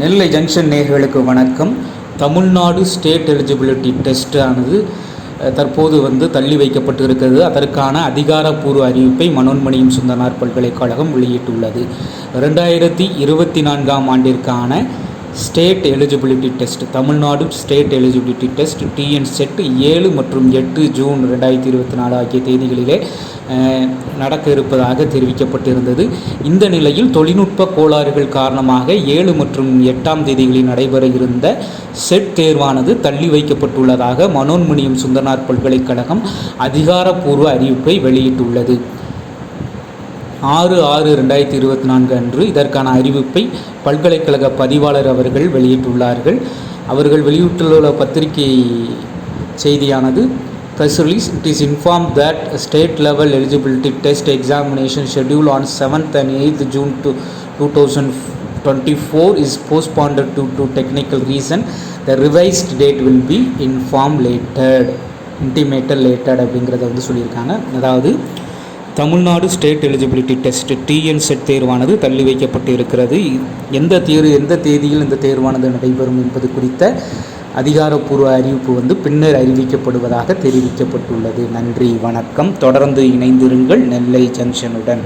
நெல்லை junction நேர்களுக்கு வணக்கம். Tamil Nadu state eligibility test ஆனது தற்போது வந்து தள்ளி வைக்கப்பட்டு இருக்கிறது அதற்கான அதிகாரப்பூர்வ அறிவிப்பை மனோன்மணியம் சுந்தனார் பல்கலைக்கழகம் வெளியிட்டுள்ளது. ரெண்டாயிரத்தி இருபத்தி நான்காம் ஆண்டிற்கான state eligibility test. Tamil Nadu state eligibility test TN SET ஏழு மற்றும் எட்டு ஜூன் ரெண்டாயிரத்தி இருபத்தி நாலு ஆகிய தேதிகளிலே நடக்க இருப்பதாக தெரிவிக்கப்பட்டிருந்தது. இந்த நிலையில் தொழில்நுட்ப கோளாறுகள் காரணமாக ஏழு மற்றும் எட்டாம் தேதிகளில் நடைபெற இருந்த செட் தேர்வானது தள்ளி வைக்கப்பட்டுள்ளதாக மனோன்மணியம் சுந்தரனார் பல்கலைக்கழகம் அதிகாரப்பூர்வ அறிவிப்பை வெளியிட்டுள்ளது. ஆறு ஆறு ரெண்டாயிரத்தி இருபத்தி நான்கு அன்று இதற்கான அறிவிப்பை பல்கலைக்கழக பதிவாளர் அவர்கள் வெளியிட்டுள்ளார்கள் அவர்கள் வெளியிட்டுள்ள பத்திரிகை செய்தியானது press release it is informed that a state level eligibility test examination scheduled on 7th and 8th June to 2024 is postponed due to technical reason the revised date will be informed later intimated later அப்படிங்கிறத வந்து சொல்லியிருக்காங்க அதாவது Tamil Nadu state eligibility test TN SET தேர்வானது தள்ளி வைக்கப்பட்டு இருக்கிறது எந்த தேர்வு எந்த தேதியில் இந்த தேர்வானது நடைபெறும் என்பது குறித்த அதிகாரப்பூர்வ அறிவிப்பு வந்து பின்னர் அறிவிக்கப்படுவதாக தெரிவிக்கப்பட்டுள்ளது. நன்றி வணக்கம். தொடர்ந்து இணைந்திருங்கள் நெல்லை ஜங்ஷனுடன்.